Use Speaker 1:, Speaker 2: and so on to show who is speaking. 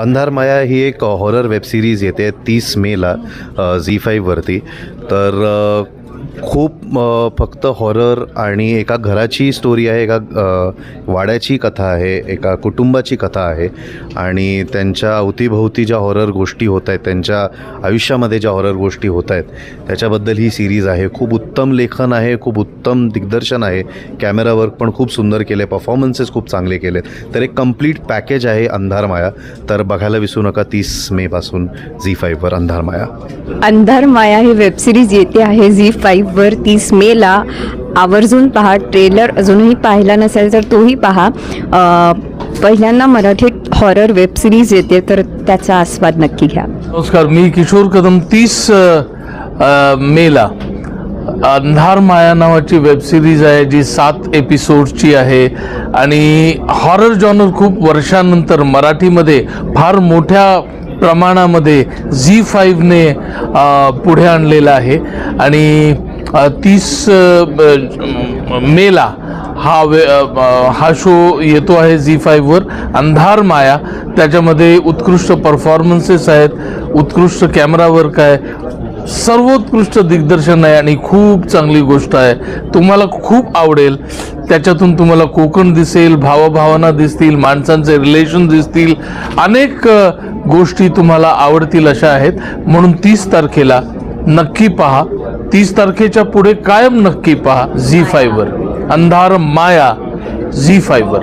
Speaker 1: अंधारमाया ही एक horror web series येते तीस मेला झी फाईव्हवरती तर खूप फक्त हॉरर आणि एका घराची स्टोरी आहे एका वाड्याची कथा आहे एका कुटुंबाची कथा आहे आणि त्यांच्या अवतीभोवती ज्या हॉरर गोष्टी होत आहेत त्यांच्या आयुष्यामध्ये ज्या हॉरर गोष्टी होत आहेत त्याच्याबद्दल ही सिरीज आहे. खूप उत्तम लेखन आहे खूप उत्तम दिग्दर्शन आहे. कॅमेरा वर्क पण खूप सुंदर केले परफॉर्मन्सेस खूप चांगले केले तर एक कंप्लीट पॅकेज आहे अंधारमाया. तर बघायला विसरू नका तीस मेपासून झी फाईव्हवर अंधारमाया.
Speaker 2: अंधार माया ही वेबसिरीज येते आहे. झी फाईव्हवर तीस मेला आवर्जून पहा. ट्रेलर अजूनही पाहिला नसेल तर तोही पहा. पहिल्यांदा मराठीत हॉरर वेबसिरीज येते तर त्याचा आस्वाद नक्की घ्या.
Speaker 3: नमस्कार मी किशोर कदम तीस मेला अंधार माया नावाची वेब सिरीज आहे जी सात एपिसोडची आहे. आणि हॉरर जॉनर खूप वर्षानंतर मराठीमध्ये फार मोठ्या प्रमाणामध्ये झी फाईव्हने पुढे आणलेला आहे. आणि तीस मेला हा वे हा शो येतो आहे झी फाईव्हवर अंधार माया त्याच्यामध्ये उत्कृष्ट परफॉर्मन्सेस आहेत उत्कृष्ट कॅमेरा वर्क आहे सर्वोत्कृष्ट दिग्दर्शन आहे आणि खूप चांगली गोष्ट आहे. तुम्हाला खूप आवडेल. त्याच्यातून तुम्हाला कोकण दिसेल भावभावना दिसतील माणसांचे रिलेशन दिसतील. अनेक गोष्टी तुम्हाला आवडतील अशा आहेत. म्हणून तीस तारखेला नक्की पहा. तीस तारखेच्या पुढे कायम नक्की पहा. झी फायवर अंधार माया. झी फायवर